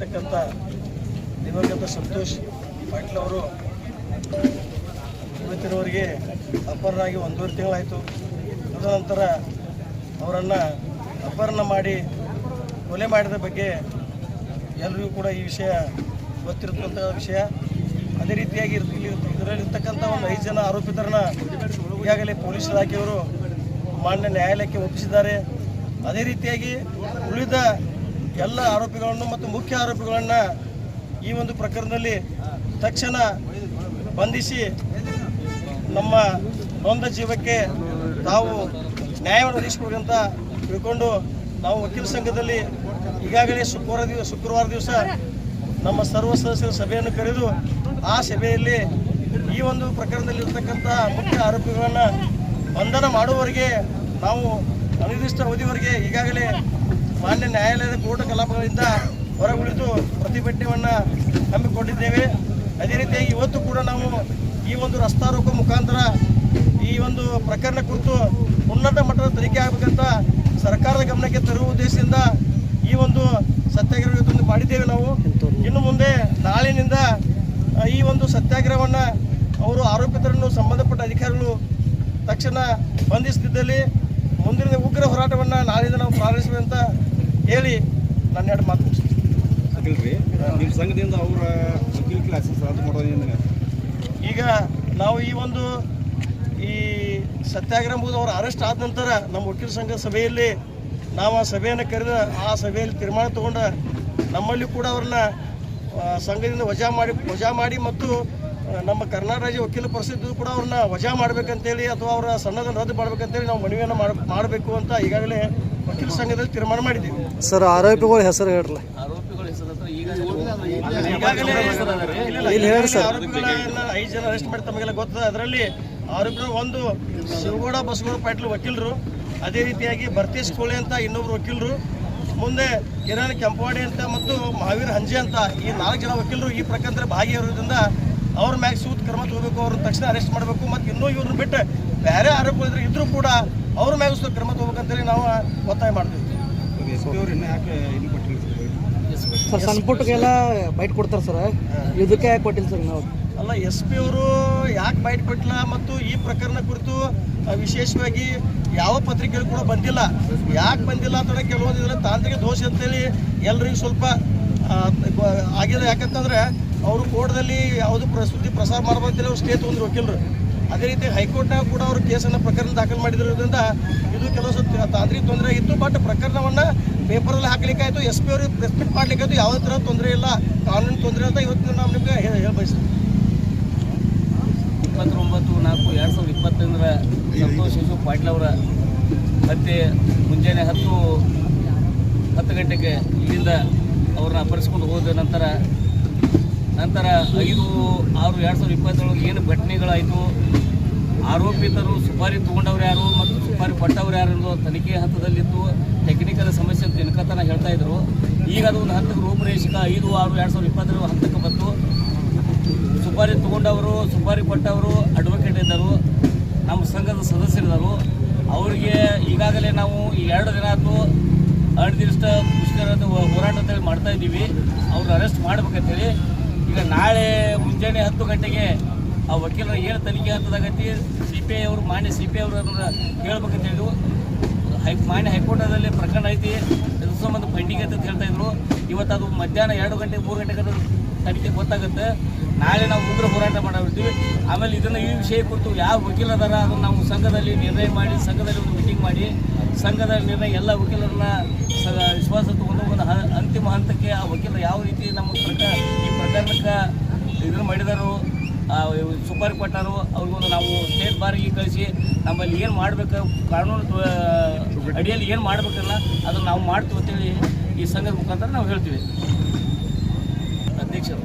ಆಗಿರ್ತಕ್ಕಂಥ ದಿವಂಗತ ಸಂತೋಷ್ ಪಾಟೀಲ್ ಅವರು ಇವತ್ತಿನವರೆಗೆ ಅಪಹರಣಾಗಿ ಒಂದೂವರೆ ತಿಂಗಳಾಯಿತು. ತದನಂತರ ಅವರನ್ನು ಅಪಹರಣ ಮಾಡಿ ಕೊಲೆ ಮಾಡಿದ ಬಗ್ಗೆ ಎಲ್ಲರಿಗೂ ಕೂಡ ಈ ವಿಷಯ ಗೊತ್ತಿರತಕ್ಕಂಥ ವಿಷಯ. ಅದೇ ರೀತಿಯಾಗಿ ಇಲ್ಲಿ ಇದರಲ್ಲಿರ್ತಕ್ಕಂಥ ಒಂದು ಐದು ಜನ ಆರೋಪಿತರನ್ನ ಈಗಾಗಲೇ ಪೊಲೀಸ್ ಇಲಾಖೆಯವರು ಮಾನ್ಯ ನ್ಯಾಯಾಲಯಕ್ಕೆ ಒಪ್ಪಿಸಿದ್ದಾರೆ. ಅದೇ ರೀತಿಯಾಗಿ ಉಳಿದ ಎಲ್ಲ ಆರೋಪಿಗಳನ್ನು ಮತ್ತು ಮುಖ್ಯ ಆರೋಪಿಗಳನ್ನು ಈ ಒಂದು ಪ್ರಕರಣದಲ್ಲಿ ತಕ್ಷಣ ಬಂಧಿಸಿ ನಮ್ಮ ನೊಂದ ಜೀವಕ್ಕೆ ತಾವು ನ್ಯಾಯವನ್ನು ಒದಗಿಸ್ಬೇಕಂತ ತಿಳ್ಕೊಂಡು ನಾವು ವಕೀಲ ಸಂಘದಲ್ಲಿ ಈಗಾಗಲೇ ಶುಕ್ರವಾರ ದಿವಸ ಶುಕ್ರವಾರ ದಿವಸ ನಮ್ಮ ಸರ್ವ ಸದಸ್ಯರ ಸಭೆಯನ್ನು ಕರೆದು ಆ ಸಭೆಯಲ್ಲಿ ಈ ಒಂದು ಪ್ರಕರಣದಲ್ಲಿ ಇರ್ತಕ್ಕಂಥ ಮುಖ್ಯ ಆರೋಪಿಗಳನ್ನು ಬಂಧನ ಮಾಡುವವರೆಗೆ ನಾವು ಅನಿರ್ದಿಷ್ಟ ಅವಧಿವರೆಗೆ ಈಗಾಗಲೇ ಮಾನ್ಯ ನ್ಯಾಯಾಲಯದ ಕೋರ್ಟ್ ಕಲಾಪಗಳಿಂದ ಹೊರಗುಳಿದು ಪ್ರತಿಭಟನೆಯನ್ನು ಹಮ್ಮಿಕೊಂಡಿದ್ದೇವೆ. ಅದೇ ರೀತಿಯಾಗಿ ಇವತ್ತು ಕೂಡ ನಾವು ಈ ಒಂದು ರಸ್ತಾ ರೋಕೋ ಮುಖಾಂತರ ಈ ಒಂದು ಪ್ರಕರಣ ಕುರಿತು ಉನ್ನತ ಮಟ್ಟದ ತನಿಖೆ ಆಗಬೇಕಂತ ಸರ್ಕಾರದ ಗಮನಕ್ಕೆ ತರುವ ಉದ್ದೇಶದಿಂದ ಈ ಒಂದು ಸತ್ಯಾಗ್ರಹ ಮಾಡಿದ್ದೇವೆ ನಾವು. ಇನ್ನು ಮುಂದೆ ನಾಳಿನಿಂದ ಈ ಒಂದು ಸತ್ಯಾಗ್ರಹವನ್ನು ಅವರು ಆರೋಪಿತರನ್ನು ಸಂಬಂಧಪಟ್ಟ ಅಧಿಕಾರಿಗಳು ತಕ್ಷಣ ಬಂಧಿಸುತ್ತಿದ್ದಲ್ಲಿ ಮುಂದಿನ ಉಗ್ರ ಹೋರಾಟವನ್ನು ನಾಳಿಂದ ನಾವು ಪ್ರಾರಂಭಿಸುವಂತ ಹೇಳಿ ನನ್ನ ಎರಡು ಮಾತು ಮುಗಿಸ್ತೀನಿ. ನಿಮ್ಮ ಸಂಘದಿಂದ ಅವರ ವಕೀಲ ಕ್ಲಾಸಸ್ ಅದು ಮಾಡೋದ್ರಿಂದ ಈಗ ನಾವು ಈ ಒಂದು ಈ ಸತ್ಯಾಗ್ರಹ ಮುಗಿದು ಅವರು ಅರೆಸ್ಟ್ ಆದ ನಂತರ ನಮ್ಮ ವಕೀಲ ಸಂಘ ಸಭೆಯಲ್ಲಿ ನಾವು ಆ ಸಭೆಯನ್ನು ಕರೆದ ಆ ಸಭೆಯಲ್ಲಿ ತೀರ್ಮಾನ ತಗೊಂಡ ನಮ್ಮಲ್ಲಿ ಕೂಡ ಅವ್ರನ್ನ ಸಂಘದಿಂದ ವಜಾ ಮಾಡಿ ವಜಾ ಮಾಡಿ ಮತ್ತು ನಮ್ಮ ಕರ್ನಾಟಕ ರಾಜ್ಯ ವಕೀಲ ಪರಿಷತ್ ಕೂಡ ಅವ್ರನ್ನ ವಜಾ ಮಾಡ್ಬೇಕಂತೇಳಿ ಅಥವಾ ಅವರ ಸಣ್ಣದನ್ನು ರದ್ದು ಮಾಡಬೇಕಂತೇಳಿ ನಾವು ಮನವಿಯನ್ನು ಮಾಡಬೇಕು ಅಂತ ಈಗಾಗಲೇ ವಕೀಲ ಸಂಘದಲ್ಲಿ ತೀರ್ಮಾನ ಮಾಡಿದ್ದೀವಿ. ಸರ್ ಆರೋಪಿಗಳ ಹೆಸರು ಹೇಳ್ರಲ್ಲ ಈಗಾಗಲೇ ಇಲ್ಲಿ ಹೇಳಿ ಸರ್. ಆರೋಪಿಗಳನ್ನ ಐದು ಜನ ಅರೆಸ್ಟ್ ಮಾಡಿ ತಮಗೆಲ್ಲ ಗೊತ್ತದ. ಅದರಲ್ಲಿ ಆರೋಪಿಗಳು ಒಂದು ಶಿವಗೌಡ ಬಸವಗೌಡ ಪಾಟೀಲ್ ವಕೀಲರು ಅದೇ ರೀತಿಯಾಗಿ ಭರ್ತೇಶ್ ಕೋಳೆ ಅಂತ ಇನ್ನೊಬ್ರು ವಕೀಲರು ಮುಂದೆ ಕಿರಣ್ ಕೆಂಪವಾಡಿ ಅಂತ ಮತ್ತು ಮಹಾವೀರ್ ಹಂಜೆ ಅಂತ ಈ ನಾಲ್ಕು ಜನ ವಕೀಲರು ಈ ಪ್ರಕರಣದಲ್ಲಿ ಭಾಗಿಯಾಗಿರೋದ್ರಿಂದ ಅವ್ರ ಮ್ಯಾಗ ಸೂತ್ ಕ್ರಮ ತಗೋಬೇಕು ಅವ್ರ ತಕ್ಷಣ ಅರೆಸ್ಟ್ ಮಾಡಬೇಕು ಮತ್ತು ಇನ್ನೂ ಇವ್ರನ್ನ ಬಿಟ್ಟು ಬೇರೆ ಆರೋಪಿಗಳಿದ್ರೆ ಇದ್ರೂ ಕೂಡ ಅವ್ರ ಮ್ಯಾಗ ಸೂತ್ ಕ್ರಮ ತಗೋಬೇಕಂತೇಳಿ ನಾವು ಒತ್ತಾಯ ಮಾಡ್ತೀವಿ. ಎಸ್ ಪಿ ಅವ್ರು ಇನ್ನೂ ಯಾಕೆ ಇದು ಕೊಟ್ಟಿಲ್ಲ ಸರ್ ಪುಟ್ಟಕ್ಕೆಲ್ಲ ಬೈಟ್ ಕೊಡ್ತಾರೆ ಸರ್ ಇದಕ್ಕೆ ಯಾಕೆ ಕೊಟ್ಟಿಲ್ಲ ಸರ್ ನಾವು ಅಲ್ಲ ಎಸ್ ಪಿ ಅವರು ಯಾಕೆ ಬೈಟ್ ಕೊಟ್ಟಿಲ್ಲ ಮತ್ತು ಈ ಪ್ರಕರಣ ಕುರಿತು ವಿಶೇಷವಾಗಿ ಯಾವ ಪತ್ರಿಕೆಗಳು ಕೂಡ ಬಂದಿಲ್ಲ. ಯಾಕೆ ಬಂದಿಲ್ಲ ಅಂತ ಕೆಲವೊಂದು ಇದ್ರೆ ತಾಂತ್ರಿಕ ದೋಷ ಅಂತೇಳಿ ಎಲ್ರಿಗೂ ಸ್ವಲ್ಪ ಆಗಿದೆ. ಯಾಕಂತಂದ್ರೆ ಅವರು ಕೋರ್ಟ್ದಲ್ಲಿ ಯಾವುದು ಪ್ರಸ್ತುತಿ ಪ್ರಸಾರ ಮಾಡಬಾರ್ದಿಲ್ಲ ಅವ್ರು ಸ್ಟೇ ತೊಗೊಂಡ್ರು ವಕೀಲರು. ಅದೇ ರೀತಿ ಹೈಕೋರ್ಟ್ನಾಗ ಕೂಡ ಅವರು ಕೇಸನ್ನು ಪ್ರಕರಣ ದಾಖಲು ಮಾಡಿದಿರೋದ್ರಿಂದ ಇದು ಕೆಲಸ ತಾಂತ್ರಿಕ ತೊಂದರೆ ಇತ್ತು ಬಟ್ ಪ್ರಕರಣವನ್ನು ಪೇಪರಲ್ಲಿ ಹಾಕ್ಲಿಕ್ಕಾಯ್ತು, ಎಸ್ ಪಿ ಅವ್ರಿಗೆ ಪ್ರೆಸ್ ಮೀಟ್ ಮಾಡ್ಲಿಕ್ಕಾಯ್ತು ಯಾವುದೇ ಥರ ತೊಂದರೆ ಇಲ್ಲ, ಕಾನೂನು ತೊಂದರೆ ಅಂತ ಇವತ್ತು ನಾವು ನಿಮಗೆ ಹೇಳಿ, ಬಯಸ್ತೀವಿ. ಇಪ್ಪತ್ತೊಂಬತ್ತು, ನಾಲ್ಕು, ಎರಡು ಸಾವಿರದ ಇಪ್ಪತ್ತೊಂದರ ಸಂತೋಷ್ ಶಿಶು ಪಾಟೀಲ್ ಅವರ ಮತ್ತೆ ಮುಂಜಾನೆ ಹತ್ತು ಹತ್ತು ಗಂಟೆಗೆ ಇಲ್ಲಿಂದ ಅವ್ರನ್ನ ಅಪರಿಸ್ಕೊಂಡು ಹೋದ ನಂತರ ನಂತರ ಐದು ಆರು ಎರಡು ಸಾವಿರದ ಇಪ್ಪತ್ತೇಳಗೆ ಏನು ಘಟನೆಗಳಾಯಿತು? ಆರೋಪಿತರು ಸುಪಾರಿ ತೊಗೊಂಡವ್ರು ಯಾರು ಮತ್ತು ಸುಪಾರಿ ಪಟ್ಟವ್ರು ಯಾರು ಅನ್ನೋ ತನಿಖೆ ಹಂತದಲ್ಲಿತ್ತು. ಟೆಕ್ನಿಕಲ್ ಸಮಸ್ಯೆ ಅಂತ ಇನ್ಕತನ ಹೇಳ್ತಾ ಇದ್ರು. ಈಗ ಅದು ಒಂದು ಹಂತಕ್ಕೆ ರೂಪುರೇಷಕ ಐದು ಆರು ಎರಡು ಸಾವಿರದ ಇಪ್ಪತ್ತರ ಹಂತಕ್ಕೆ ಬಂತು. ಸುಪಾರಿ ತೊಗೊಂಡವರು, ಸುಪಾರಿ ಪಟ್ಟವರು ಅಡ್ವೊಕೇಟ್ ಇದ್ದರು. ನಮ್ಮ ಸಂಘದ ಸದಸ್ಯರಿದ್ದರು ಅವರಿಗೆ ಈಗಾಗಲೇ ನಾವು ಈ ಎರಡು ದಿನ ಆಯಿತು ಅನಿರ್ದಿಷ್ಟ ಮುಷ್ಕರದ ಹೋರಾಟ ಮಾಡ್ತಾ ಇದ್ದೀವಿ. ಅವ್ರು ಅರೆಸ್ಟ್ ಮಾಡ್ಬೇಕಂತೇಳಿ ಈಗ ನಾಳೆ ಮುಂಜಾನೆ ಹತ್ತು ಗಂಟೆಗೆ ಆ ವಕೀಲರ ಏನು ತನಿಖೆ ಹಂತದಾಗೈತಿ ಸಿ ಪಿ ಐ ಅವರು, ಮಾನ್ಯ ಸಿ ಪಿ ಐ ಅವರು ಅದನ್ನು ಕೇಳ್ಬೇಕಂತ ಹೇಳಿದ್ರು. ಹೈ, ಮಾನ್ಯ ಹೈಕೋರ್ಟದಲ್ಲಿ ಪ್ರಕರಣ ಐತಿ. ಇದ್ರ ಸಂಬಂಧ ಪೆಂಡಿಂಗ್ ಅಂತ ಹೇಳ್ತಾ ಇದ್ರು. ಇವತ್ತು ಅದು ಮಧ್ಯಾಹ್ನ ಎರಡು ಗಂಟೆ, ಮೂರು ಗಂಟೆಗೆ ಅದು ತನಿಖೆ ಗೊತ್ತಾಗುತ್ತೆ. ನಾಳೆ ನಾವು ಉಗ್ರ ಹೋರಾಟ ಮಾಡಿರ್ತೀವಿ ಆಮೇಲೆ ಇದನ್ನು ಈ ವಿಷಯ ಕುರಿತು ಯಾವ ವಕೀಲ ಅದಾರ ಅದನ್ನು ನಾವು ಸಂಘದಲ್ಲಿ ನಿರ್ಣಯ ಮಾಡಿ, ಸಂಘದಲ್ಲಿ ಒಂದು ಮೀಟಿಂಗ್ ಮಾಡಿ, ಸಂಘದ ನಿರ್ಣಯ ಎಲ್ಲ ವಕೀಲರನ್ನ ವಿಶ್ವಾಸ ತಗೊಂಡು ಒಂದು ಅಂತಿಮ ಹಂತಕ್ಕೆ ಆ ವಕೀಲರು ಯಾವ ರೀತಿ ಮಾಡಿದರು ಸೂಪರ್ ಕೊಟ್ಟರು, ಅವ್ರಿಗೊಂದು ನಾವು ಸ್ಟೇಟ್ ಬಾರಿಗೆ ಕಳಿಸಿ ನಮ್ಮಲ್ಲಿ ಏನು ಮಾಡಬೇಕು, ಕಾನೂನು ಅಡಿಯಲ್ಲಿ ಏನು ಮಾಡಬೇಕಲ್ಲ ಅದನ್ನು ನಾವು ಮಾಡ್ತೀವಿ ಅಂತೇಳಿ ಈ ಸಂಘದ ಮುಖಾಂತರ ನಾವು ಹೇಳ್ತೀವಿ. ಅಧ್ಯಕ್ಷರು.